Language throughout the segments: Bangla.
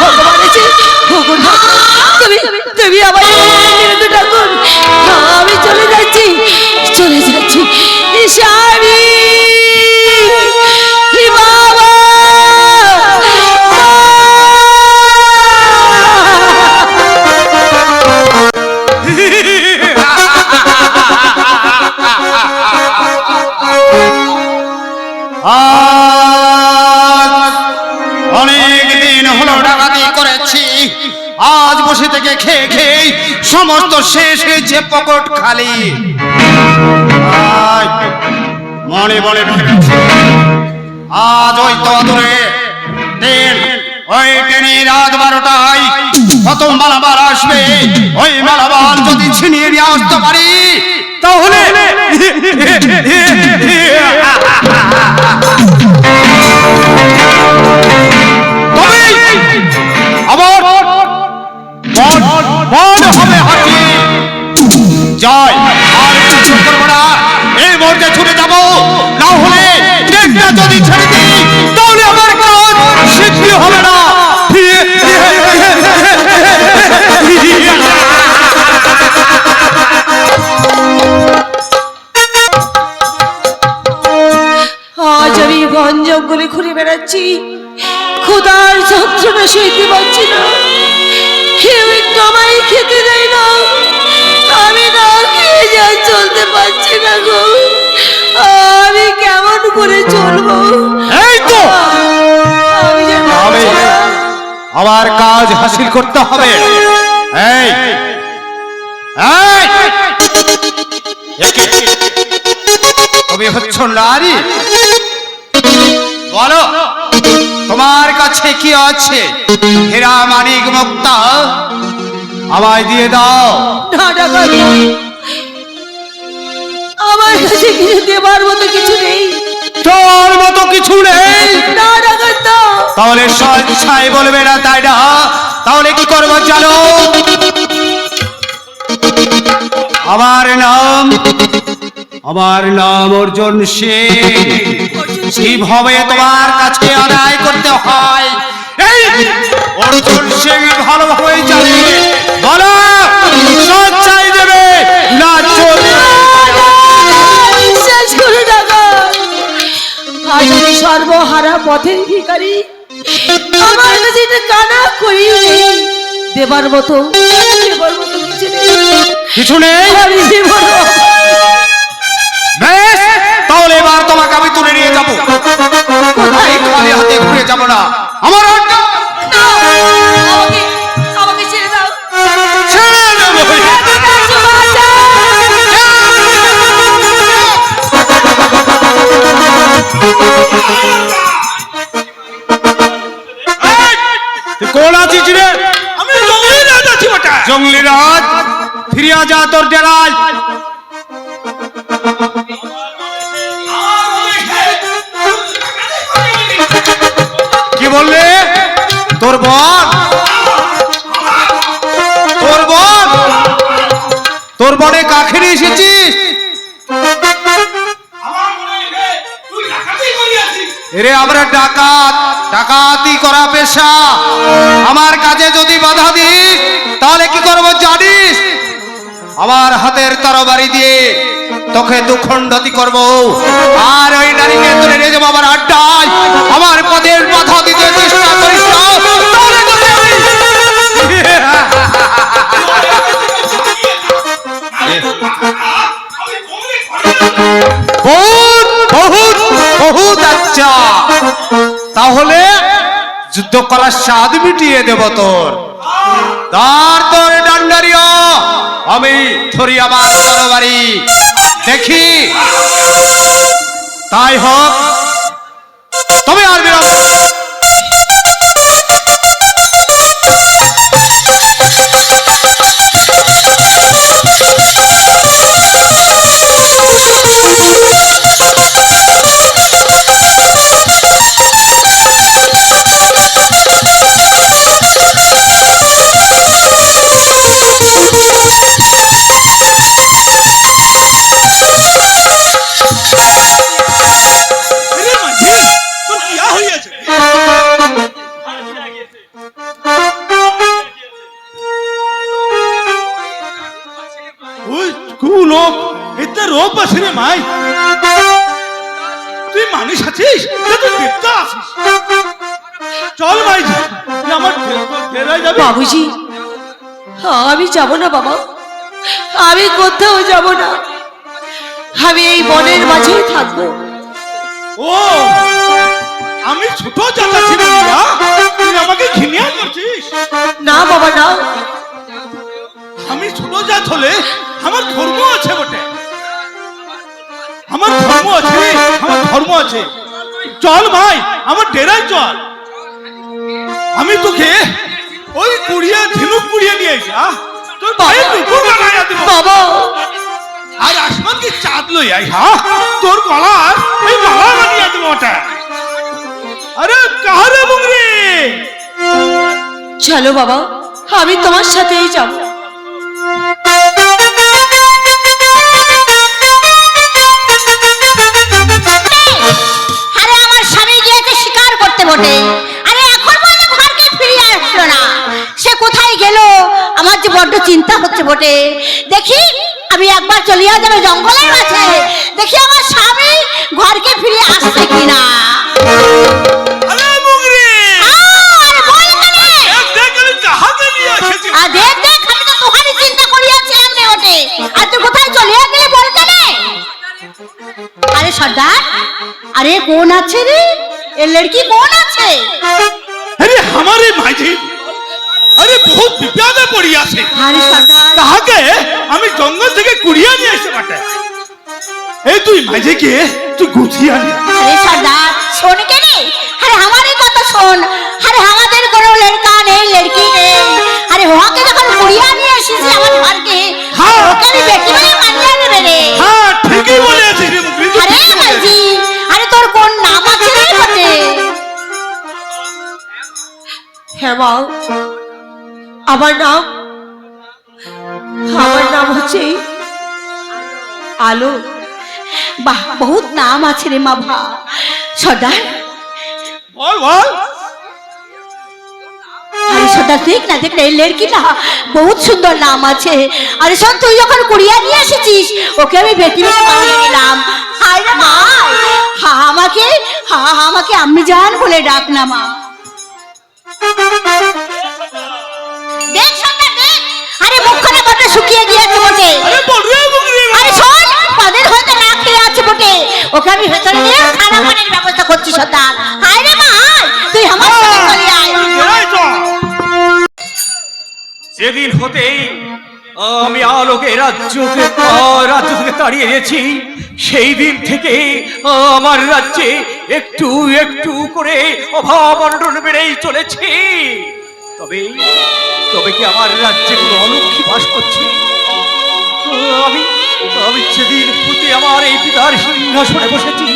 ভগবান আছে ভগবান তুমি তুমি আমার খেয়ে সমস্ত শেষ হয়েছে পকেট খালি। মনে মনে আজ ওই তো ওই ট্রেনে রাত মালামাল আসবে, ওই মালামাল যদি ছিনিয়ে নিয়ে আসতে পারি, তাহলে বেড়াচ্ছি ক্ষুধার যন্ত্রণা সইতে পারছি না। কেউ একটু আমায় খেতে দেয় না। আমি না খেয়ে যা চলতে পারছি না গো। আমি কেমন করে চলবো? এই তো! পারছি। আমার কাজ হাসিল করতে হবে। এই! এই! তুমি হচ্ছ নারী? বলো। তোমার কাছে কি আছে? হীরা মানিক মুক্তা আমায় দিয়ে দাও। আমার কাছে কিছু দেবার মতো কিছু নেই। তোর মতো কিছু নেই। তাহলে স্বেচ্ছায় বলবে না তাই না? তাহলে কি করব জানো? আমার নাম আমার নাম অর্জুন সিং। কীভাবে তোমার কাছে আদায় করতে হয়। এই অর্জুন সিং ভালোভাবে জানে বলো দেবে না বিশ্বাস করে টাকা আমি সর্বহারা পথের ভিখারি আমার কাছে এটা কানা করি। দেবার মতো দেবার মতো কিছু নেই। কিছু তাহলে এবার তোমাকে আমি তুলে নিয়ে যাব। হাতে ঘুরে যাব না? আমার তোর বোন তোর বোন তোর বনে কাকে এসেছিস? এরে আমরা ডাকাত ডাকাতি করা পেশা। আমার কাজে যদি বাধা দিস তাহলে কি করব জানিস? আমার হাতের তরবারি দিয়ে তোকে দুখণ্ডতি করব। আর ওই নারীকে তুলে নিয়ে যাব আমার আড্ডায়। আমার পদের বাধা দিতে বহুত বহুত বহুত আচ্ছা। তাহলে যুদ্ধ করার স্বাদ মিটিয়ে দেব তোর। তার তোর, ডান্ডারিও। আমি ধরি আমার তরবারি দেখি। তাই হোক, তবে আর বিরক্ত লাগিয়েছে চল মাই তুই আমার ফেরাই বাবুজি, আমি যাব না বাবা। আমি কোথাও যাব না। আমি এই বনের মাঝেই থাকব। ও আমি ছোট চাচাছি বলিয়া তুই আমাকে ঘৃণা করছিস? না বাবা না। আমি ছোট জাত হলে আমার ধর্ম আছে বটে। আমার ধর্ম আছে আমার ধর্ম আছে। চল ভাই আমার ডেরায় চল। আমি তোকে ওই কুড়িয়া ঝিনুক কুড়িয়ে নিয়ে আহ তোর পায়ে নুপুর বানাইয়া দেবো বাবা। আর আসমান কি চাঁদ লই আই হ্যাঁ? তোর গলার এই মালা বানিয়ে দেবো ওটা আরে কাহারে বুগরি চলো বাবা আমি তোমার সাথেই যাব। আরে আমার স্বামী গিয়েছে শিকার করতে বটে। আরে এখন পর্যন্ত ঘরকে ফিরিয়ে আসলো না। সে কোথায় গেল? আমার যে বড্ড চিন্তা হচ্ছে বটে। দেখি আমি একবার চলিয়া যাবে জঙ্গলের মাঝে। দেখি আমার স্বামী ঘরকে ফিরে আসছে এ লড়কি কোন আছে? আরে আমারে মাঝি আরে বহুত বিপদে পড়ি আছে। আরে তাহাকে আমি জঙ্গল থেকে কুড়িয়ে নিয়ে এসে বাটে এই তুই মাঝিকে তুই গুছিয়ে আনি। আরে সর্দার শোন কে রে? আরে আমারই কথা শোন। আরে আমাদের কোনো লড়কা নেই লড়কি নেই। আরে ওকে যখন কুড়িয়া নিয়ে এসেছি আমার ঘরকে হ্যাঁ মা আমার নাম? আমার নাম হচ্ছে আলো। বাহ বহুত নাম আছে রে মা ভা। সর্দার। বল বল। আরে সর্দার দেখ না দেখ না এই লড়কি না বহুত সুন্দর নাম আছে। আরে শোন তুই যখন কুড়িয়া নিয়ে এসেছিস ওকে আমি বেটি বেটি বানিয়ে নিলাম হায় রে মা হা আমাকে হা আমাকে আম্মি জান বলে ডাক না মা। দেখ সর্দার দেখ। আরে মুখখানে বটে শুকিয়ে গিয়েছে বটে। আরে বল রে আরে শোন পাদের হয়তো না খেয়ে আছে বটে। ওকে আমি ভেতরে নিয়ে খানা পানির ব্যবস্থা করছি সর্দার হায় রে মা তুই আমার সাথে চলে আয়। সেদিন হতেই আমি আলোকে রাজ্যকে রাজ্য থেকে তাড়িয়ে দিয়েছি। সেই দিন থেকে আমার রাজ্যে একটু একটু করে অভাব অনটন বেড়েই চলেছে। তবে তবে কি আমার রাজ্যে কোনো অলক্ষী বাস করছে? আমি আমি সেদিন হতে আমার এই পিতার সিংহাসনে বসেছি,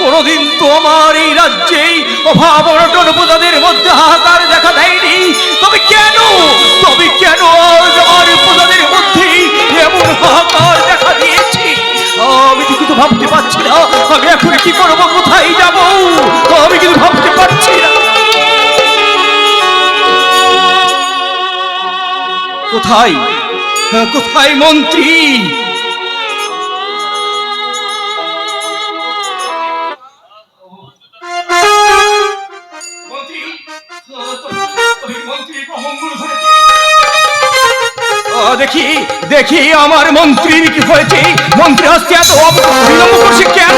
কোনোদিন তো আমার এই রাজ্যেই অভাব অনটন প্রজাদের মধ্যে হাহাকার দেখা দেয়নি। তবে কেন তবে কেন আমার প্রজাদের মধ্যেই এমন হাহাকার দেখা আমি তো কিছু ভাবতে পারছি না। আমি এখন কি করব কোথায় যাব? আমি কিছু ভাবতে পারছি না। কোথায়? কোথায় মন্ত্রী? ও, দেখি দেখি আমার মন্ত্রীর কি হয়েছে? মন্ত্রী আসছে এত বিলম্ব করছে কেন?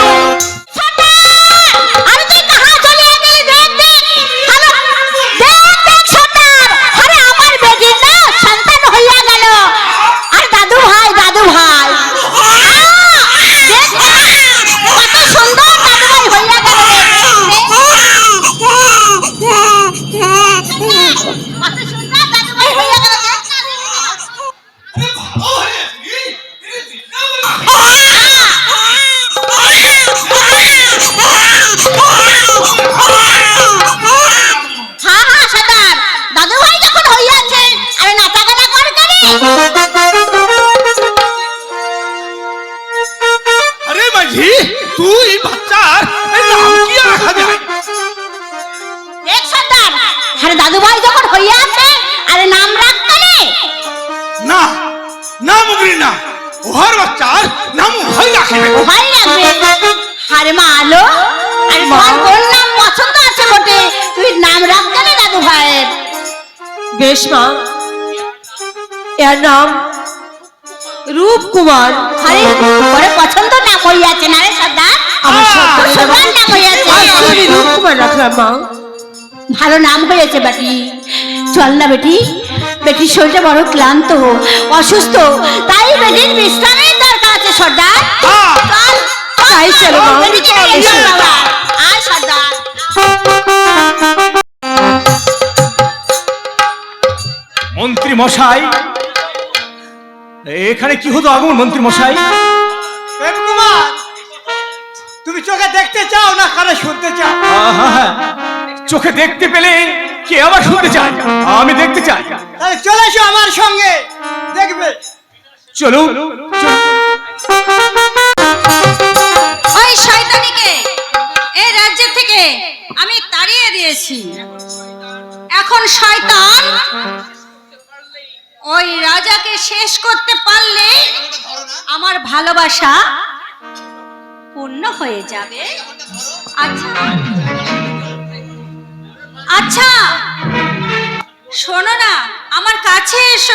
ওহার বাচ্চার নাম ওহাই রাখবে ওহাই রাখবে আরে মা আলো আরে তোমার কোন নাম পছন্দ আছে বটে। তুই নাম রাখতে না দাদু ভাইয়ের? বেশ মা এর নাম রূপকুমার। আরে পরে পছন্দ নাম হইয়াছে না রে সর্দার? আমার সর্দার নাম হইয়াছে। আজ আমি রূপকুমার রাখলাম মা। ভালো নাম হয়েছে বেটি। চল না বেটি বেটির শরীরটা বড় ক্লান্ত অসুস্থ। তাই বেটির বিশ্রামের দরকার আছে সর্দার। হ্যাঁ। তাই চলো। সর্দার। মন্ত্রী মশাই এখানে কি হতো আগমন মন্ত্রী মশাই? তুমি চোখে দেখতে চাও না কানে শুনতে চাও? আহা, চোখে দেখতে পেলে কে আবার শুনতে চায়? আমি দেখতে চাই। তাহলে চলে এসো আমার সঙ্গে। দেখবে। চলো। ওই শয়তানিকে এই রাজ্য থেকে আমি তাড়িয়ে দিয়েছি। এখন শয়তান ওই রাজাকে শেষ করতে পারলে আমার ভালোবাসা পূর্ণ হয়ে যাবে। আচ্ছা। আচ্ছা শোনো না আমার কাছে এসো।